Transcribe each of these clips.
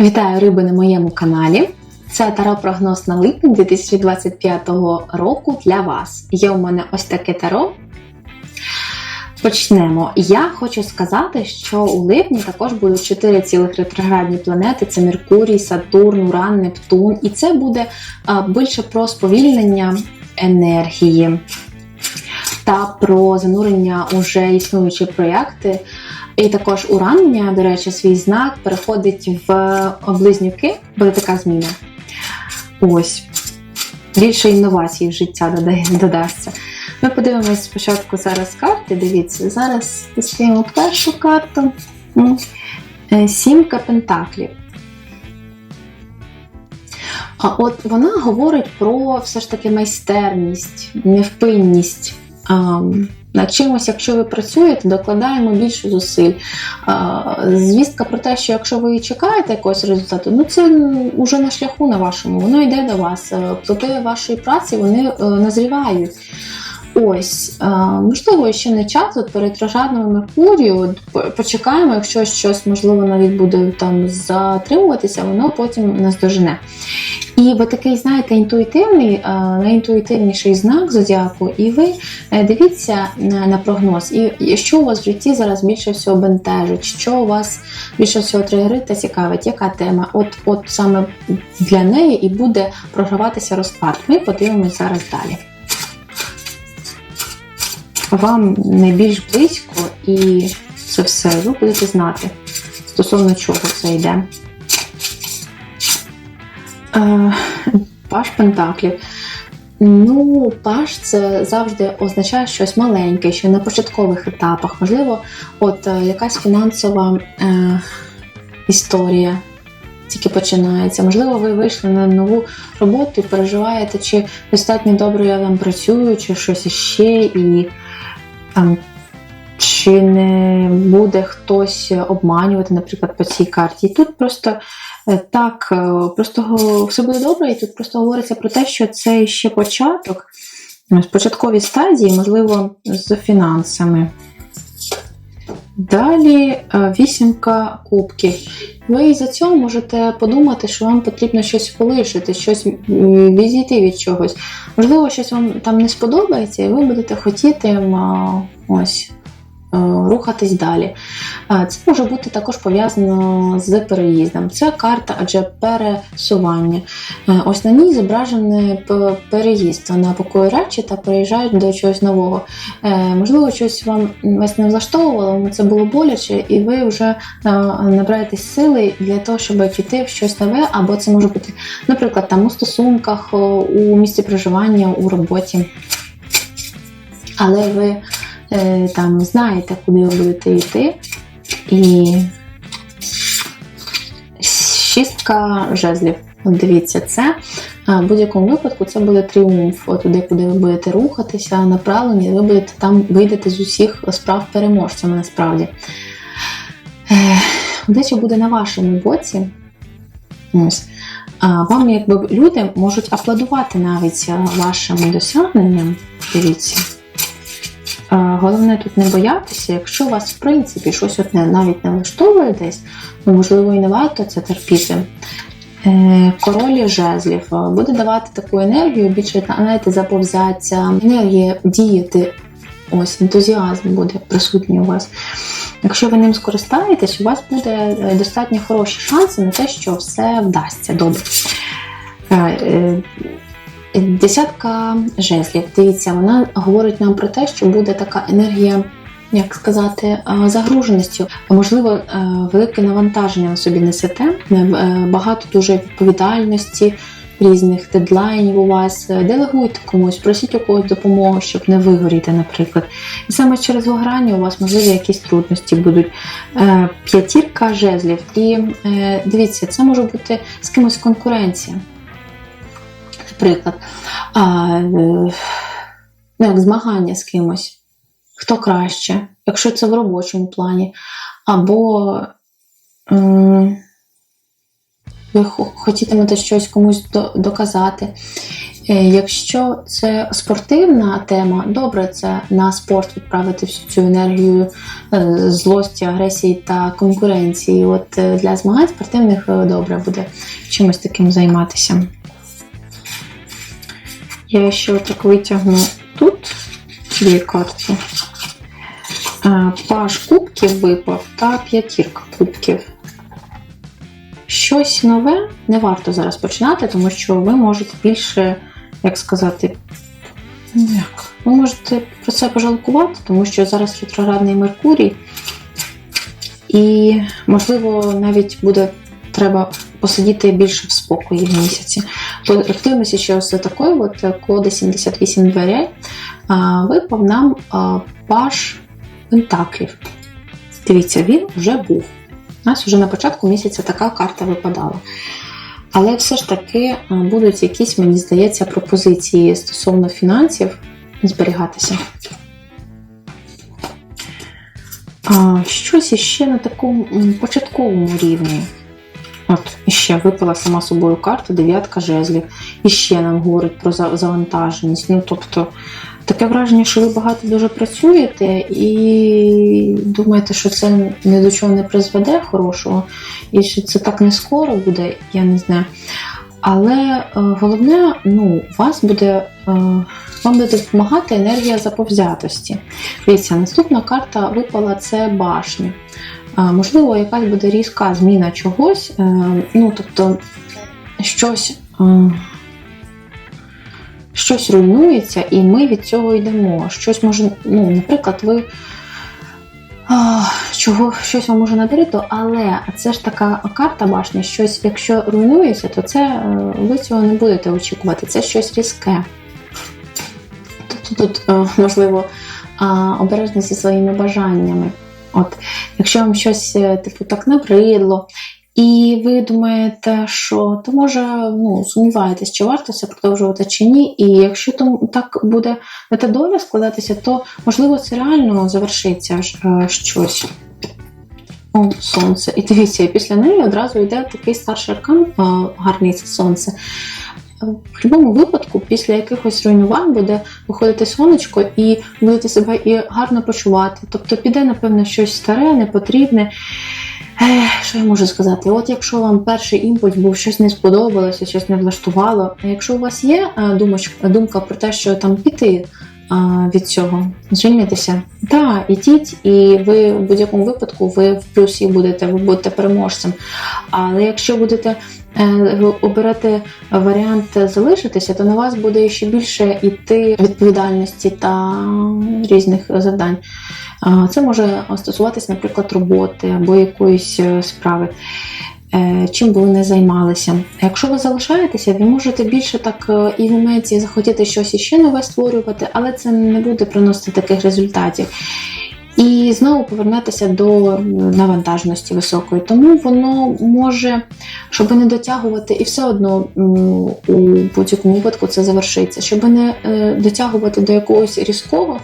Вітаю риби на моєму каналі. Це таро прогноз на липень 2025 року для вас. Є у мене ось таке таро. Почнемо. Я хочу сказати, що у липні також будуть 4 цілих ретроградні планети: це Меркурій, Сатурн, Уран, Нептун. І це буде більше про сповільнення енергії та про занурення уже існуючі проєкти. І також Уран, до речі, свій знак переходить в близнюки, буде така зміна. Ось. Більше інновацій в життя додасться. Ми подивимось спочатку зараз карти. Дивіться, зараз дістаємо першу карту. Е, Сімка пентаклів. А от вона говорить про все ж таки майстерність, невпинність. Над чимось, якщо ви працюєте, докладаємо більше зусиль. Звістка про те, що якщо ви чекаєте якогось результату, ну це вже на шляху на вашому, воно йде до вас. Плоти Плоди вашої праці вони е, назрівають. Ось, е, можливо, ще не час, от перед рожадною Меркурію, почекаємо, якщо щось, можливо, навіть буде там затримуватися, воно потім наздожене. І ви такий, знаєте, інтуїтивний, е, найінтуїтивніший знак зодіаку, і ви е, дивіться на, прогноз, і що у вас в житті зараз більше всього бентежить, що у вас більше всього тригерить та цікавить, яка тема? От, от саме для неї і буде програватися розклад. Ми подивимось зараз далі. Вам найбільш близько, і це все ви будете знати, стосовно чого це йде. Е, Паш Пентаклів. Ну, паш це завжди означає щось маленьке, що на початкових етапах. Можливо, от е, якась фінансова е, історія тільки починається. Можливо, ви вийшли на нову роботу і переживаєте, чи достатньо добре я там працюю, чи щось іще, і там. Чи не буде хтось обманювати, наприклад, по цій карті? І тут просто е, так, е, просто все буде добре, і тут просто говориться про те, що це ще початок, ось початкові стадії, можливо, з фінансами. Далі е, вісімка кубків. Ви за цього можете подумати, що вам потрібно щось полишити, щось відійти від чогось. Можливо, щось вам там не сподобається, і ви будете хотіти ось е, рухатись далі. Це може бути також пов'язано з переїздом. Це карта, адже пересування. Ось на ній зображений переїзд. Вона пакує речі та переїжджають до чогось нового. Е, Можливо, щось вам вас не влаштовувало, це було боляче, і ви вже набираєтесь сили для того, щоб піти в щось нове, або це може бути, наприклад, там у стосунках, у місці проживання, у роботі. Але ви е, там знаєте, куди ви будете йти. І шістка жезлів. Дивіться, це в будь-якому випадку це буде тріумф. Туди, куди ви будете рухатися, направлені, ви будете там вийдете з усіх справ переможцями насправді. Удача буде на вашому боці. Ось. А вам, якби люди можуть аплодувати навіть вашим досягненням. Дивіться. Е, Головне тут не боятися, якщо вас, в принципі, щось одне навіть не влаштовує десь, ну, можливо, і не варто це терпіти. Е, Король жезлів е, буде давати таку енергію, більше знаєте, заповзяться, енергія діяти. Ось ентузіазм буде присутній у вас. Якщо ви ним скористаєтесь, у вас буде е, достатньо хороші шанси на те, що все вдасться добре. Десятка жезлів. Дивіться, вона говорить нам про те, що буде така енергія, як сказати, е, загруженості. Можливо, е, велике навантаження на собі несете, е, багато дуже відповідальності, різних дедлайнів у вас. Делегуйте комусь, просіть у когось допомогу, щоб не вигоріти, наприклад. І саме через виграння у вас можливі якісь трудності будуть. П'ятірка жезлів. І дивіться, це може бути з кимось конкуренція. Наприклад, а, е, ну, як змагання з кимось, хто краще, якщо це в робочому плані, або м, ви хо- хотітимете щось комусь до- доказати. Е, Якщо це спортивна тема, добре це на спорт відправити всю цю енергію е, злості, агресії та конкуренції. От для змагань спортивних добре буде чимось таким займатися. Я ще так витягну тут дві карти. Е, Паш кубків випав та п'ятірка кубків. Щось нове не варто зараз починати, тому що ви можете більше, як сказати, як, ви можете про це пожалкувати, тому що зараз ретроградний Меркурій, і, можливо, навіть буде треба посидіти більше в спокої в місяці. Подивимося, що з такої от коди 78 дверей випав нам паш пентаклів. Дивіться, він вже був. У нас вже на початку місяця така карта випадала. Але все ж таки будуть якісь, мені здається, пропозиції стосовно фінансів зберігатися. Щось іще на такому початковому рівні. От, іще випала сама собою карта, дев'ятка жезлів. І ще нам говорить про завантаженість. Ну, тобто, таке враження, що ви багато дуже працюєте і думаєте, що це ні до чого не призведе хорошого, і що це так не скоро буде, я не знаю. Але е, головне, ну, вас буде, е, вам буде допомагати енергія заповзятості. Дивіться, наступна карта випала це башня. Можливо, якась буде різка зміна чогось, е, ну, тобто щось, е, щось руйнується, і ми від цього йдемо. Щось може, ну, наприклад, ви а, чого щось вам може наберити, але це ж така карта башня, щось, якщо руйнується, то це е, ви цього не будете очікувати. Це щось різке. Тобто тут, можливо, обережність зі своїми бажаннями. От, якщо вам щось е, типу так набридло, і ви думаєте, що то може ну, сумніваєтесь, чи варто це продовжувати чи ні. І якщо там так буде на та доля складатися, то можливо це реально завершиться е, щось. О, сонце. І дивіться, після неї одразу йде такий старший аркан, е, гарний це сонце. В будь-якому випадку, після якихось руйнувань буде виходити сонечко і будете себе і гарно почувати. Тобто піде, напевно, щось старе, непотрібне. Ех, що я можу сказати? От якщо вам перший імпульс був щось не сподобалося, щось не влаштувало. Якщо у вас є е, думочка, думка про те, що там піти від цього, звільнитися, так, ідіть, і ви в будь-якому випадку ви в плюсі будете, ви будете переможцем. Але якщо будете е, оберете варіант залишитися, то на вас буде ще більше йти відповідальності та різних завдань. Це може стосуватись, наприклад, роботи або якоїсь е, справи. Е, Чим би ви не займалися. Якщо ви залишаєтеся, ви можете більше так е, і в моменті захотіти щось іще нове створювати, але це не буде приносити таких результатів. І знову повернутися до навантаженості високої. Тому воно може, щоб не дотягувати, і все одно у будь-якому випадку це завершиться. Щоб не е, дотягувати до якогось різкого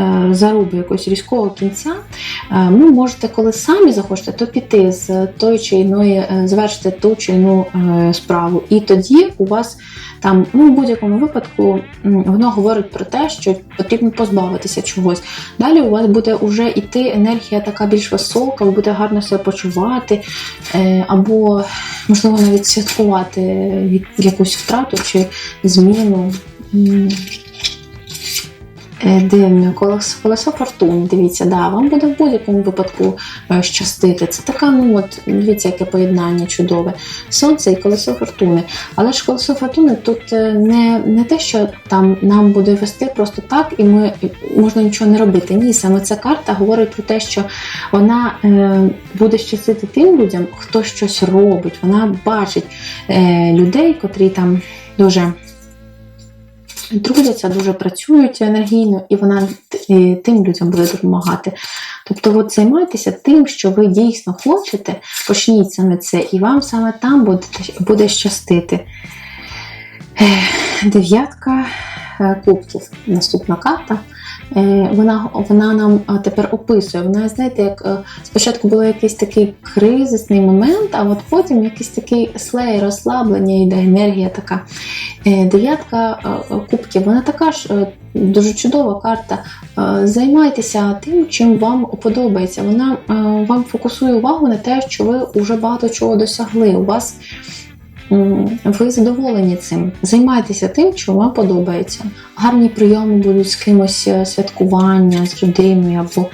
е, заруби, якогось різкого кінця, е, ви можете, коли самі захочете, то піти з тої чи іної, е, завершити ту чи іну справу. І тоді у вас там, ну, в будь-якому випадку, воно говорить про те, що потрібно позбавитися чогось. Далі у вас буде вже йти енергія така більш висока, ви будете гарно себе почувати, або, можливо, навіть святкувати якусь втрату чи зміну. Е, Дивно, колесо фортуни, дивіться, да, вам буде в будь-якому випадку е, щастити. Це така, ну от, дивіться, яке поєднання чудове. Сонце і колесо фортуни. Але ж колесо фортуни тут е, не, не те, що там нам буде вести просто так, і ми можна нічого не робити. Ні, саме ця карта говорить про те, що вона е, буде щастити тим людям, хто щось робить. Вона бачить е, людей, котрі там дуже трудяться, дуже працюють енергійно, і вона е, тим людям буде допомагати. Тобто, от займайтеся тим, що ви дійсно хочете, почніть саме це, і вам саме там буде, буде щастити. Дев'ятка е, кубків. Наступна карта. Е, вона, вона нам е, тепер описує. Вона, знаєте, як е, спочатку був якийсь такий кризисний момент, а от потім якийсь такий слей, розслаблення йде, енергія така. Дев'ятка кубків, вона така ж дуже чудова карта. Займайтеся тим, чим вам подобається. Вона вам фокусує увагу на те, що ви вже багато чого досягли. У вас ви задоволені цим. Займайтеся тим, що вам подобається. Гарні прийоми будуть з кимось е, святкування, з людиною, або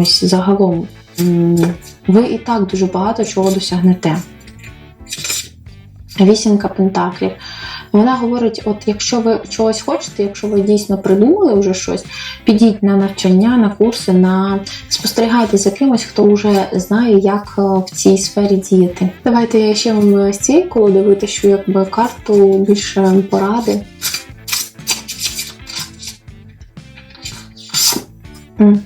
ось загалом. Ви і так дуже багато чого досягнете. Вісімка пентаклів. Вона говорить: от якщо ви чогось хочете, якщо ви дійсно придумали вже щось, підіть на навчання, на курси, на спостерігайте за кимось, хто вже знає, як е, в цій сфері діяти. Давайте я ще вам з цієї колоди витащу якби карту більше поради. М.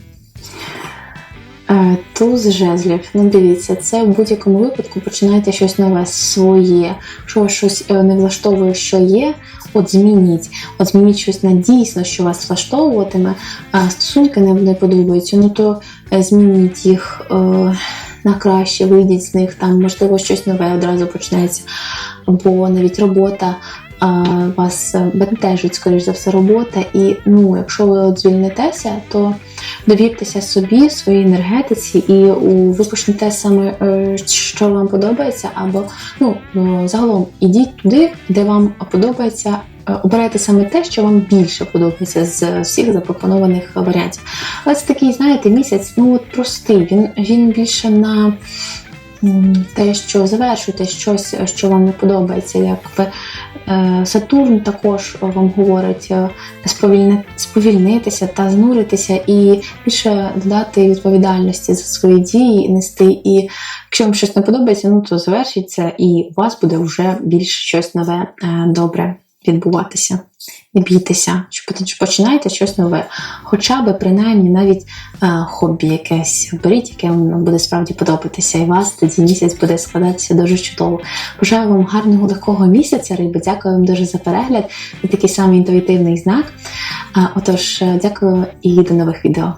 Е, Туз жезлів. Ну, дивіться, це в будь-якому випадку починайте щось нове своє. Якщо вас щось е, не влаштовує, що є, от змініть. От змініть щось на дійсно, що вас влаштовуватиме, а стосунки не, не подобаються, ну то е, змініть їх е, на краще, вийдіть з них, там, можливо, щось нове одразу почнеться. Або навіть робота. а, Вас е, бентежить, скоріш за все, робота, і ну, якщо ви от звільнитеся, то довіртеся собі, своїй енергетиці, і у, ви почнете саме, е, що вам подобається, або ну, е, загалом ідіть туди, де вам подобається. е, Обирайте саме те, що вам більше подобається з всіх запропонованих варіантів. Але це такий, знаєте, місяць, ну от простий. Він, він більше на те, що завершуєте щось, що вам не подобається. Якби е, Сатурн також вам говорить е, сповільнитися та знуритися і більше додати відповідальності за свої дії, нести. І якщо вам щось не подобається, ну то завершиться, і у вас буде вже більш щось нове е, добре відбуватися. Не бійтеся, що починайте щось нове. Хоча би принаймні навіть е, хобі якесь беріть, яке вам буде справді подобатися, і вас тоді місяць буде складатися дуже чудово. Бажаю вам гарного легкого місяця, риби. Дякую вам дуже за перегляд. і такий самий інтуїтивний знак. Е, Отож, е, дякую і до нових відео.